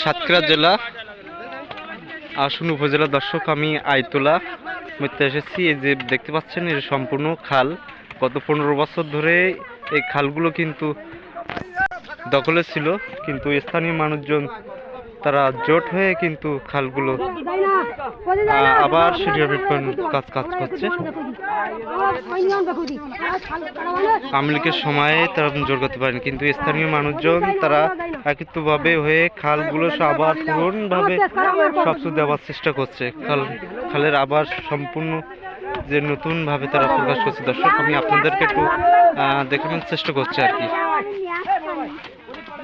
সাতক্ষীরা জেলা, আসুন উপজেলা দর্শক, আমি আইতলা। মধ্যে এসেছি, এই যে দেখতে পাচ্ছেন এর সম্পূর্ণ খাল। গত পনেরো বছর ধরে এই খালগুলো কিন্তু দখলে ছিল, কিন্তু স্থানীয় মানুষজন তারা জোট হয়ে কিন্তু খালগুলো আবার সেটির কাজ কাজ করছে। আওয়ামী লীগের সময়ে তারা জোর করতে পারেন, কিন্তু স্থানীয় মানুষজন তারা একত্রভাবে হয়ে খালগুলো আবার পূরণভাবে সব কিছু দেওয়ার চেষ্টা করছে। খাল খালের আবার সম্পূর্ণ যে নতুনভাবে তারা প্রকাশ করছে। দর্শক, আমি আপনাদেরকে একটু দেখানোর চেষ্টা করছি আর কি।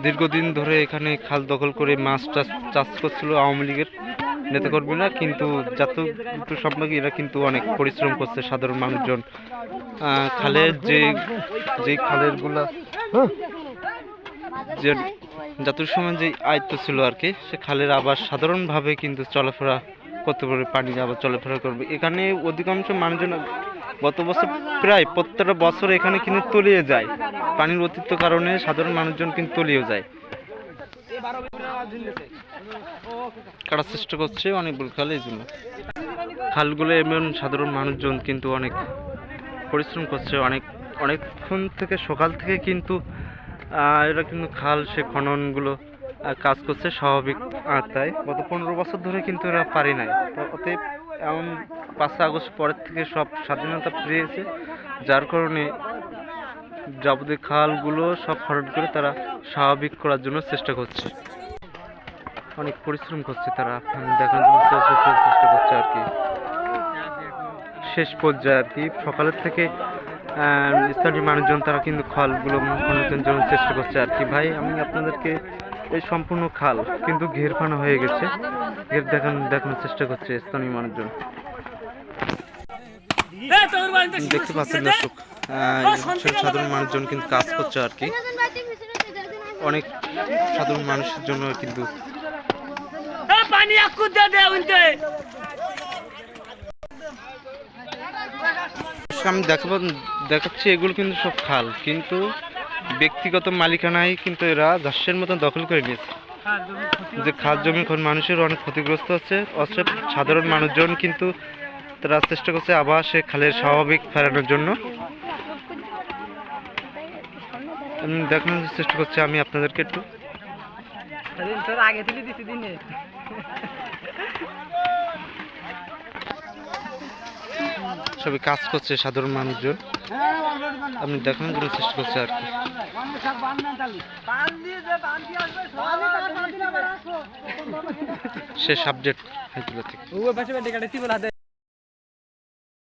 দীর্ঘদিন ধরে এখানে খাল দখল করে মাছ টাছ চাষ করছিল আওয়ামী লীগের নেতাকর্মীরা, কিন্তু একটু সম্পর্ক এরা কিন্তু অনেক পরিশ্রম করছে সাধারণ মানুষজন। খালের যে যে খালেরগুলা যে যাতুর সময় যে আয়ত্ত ছিল আর কি, সে খালের আবার সাধারণভাবে কিন্তু চলাফেরা করতে পারবে, পানি আবার চলাফেরা করবে। এখানে অধিকাংশ মানুষজন গত বছর প্রায় প্রত্যেকটা বছর এখানে কিন্তু তলিয়ে যায়। পানির অতিরিক্ত কারণে সাধারণ মানুষজন কিন্তু তলিয়ে যায়। কাটার চেষ্টা করছে অনেকগুলো খাল, এই জন্য। খালগুলো এমন সাধারণ মানুষজন কিন্তু অনেক পরিশ্রম করছে। অনেক, অনেকক্ষণ থেকে সকাল থেকে কিন্তু এরা কিন্তু খাল, সে খননগুলো কাজ করছে স্বাভাবিক আত্মায় গত পনেরো বছর ধরে কিন্তু এরা পারি নাই। অতএব এমন পাঁচই আগস্ট পরের থেকে সব স্বাধীনতা পেয়েছে যার কারণে যাবতীয় খালগুলো সব খনন করে তারা স্বাভাবিক করার জন্য চেষ্টা করছে। অনেক পরিশ্রম করছে তারা দেখার জন্য চেষ্টা করছে আর কি। শেষ পর্যায়ে আর কি, সকালের থেকে স্থানীয় মানুষজন তারা কিন্তু খালগুলো খননের জন্য চেষ্টা করছে আর কি। ভাই, আমি আপনাদেরকে এই সম্পূর্ণ খাল কিন্তু ঘের ফানা হয়ে গেছে। ঘের দেখান দেখানোর চেষ্টা করছে স্থানীয় মানুষজন। দেখতে পাচ্ছেন দর্শক সাধারণ মানুষজন কিন্তু কাজ করছে আর কি। অনেক সাধারণ মানুষের জন্য কিন্তু পানি আমি দেখাবো দেখাচ্ছি এগুলো কিন্তু সব খাল। কিন্তু ব্যক্তিগত মালিকানায় কিন্তু এরা চাষের মতন দখল করে নিয়েছে। যে খাল জমি এখন মানুষের অনেক ক্ষতিগ্রস্ত হচ্ছে। অথচ সাধারণ মানুষজন কিন্তু তারা চেষ্টা করছে আবার সে খালের স্বাভাবিক ফেরানোর জন্য। দেখানোর চেষ্টা করছি আমি আপনাদেরকে একটু। আগে দিনে। সবাই কাজ করছে সাধারণ মানুষজন। আপনি দেখানোর জন্য চেষ্টা করছে আর কি। সে সাবজেক্ট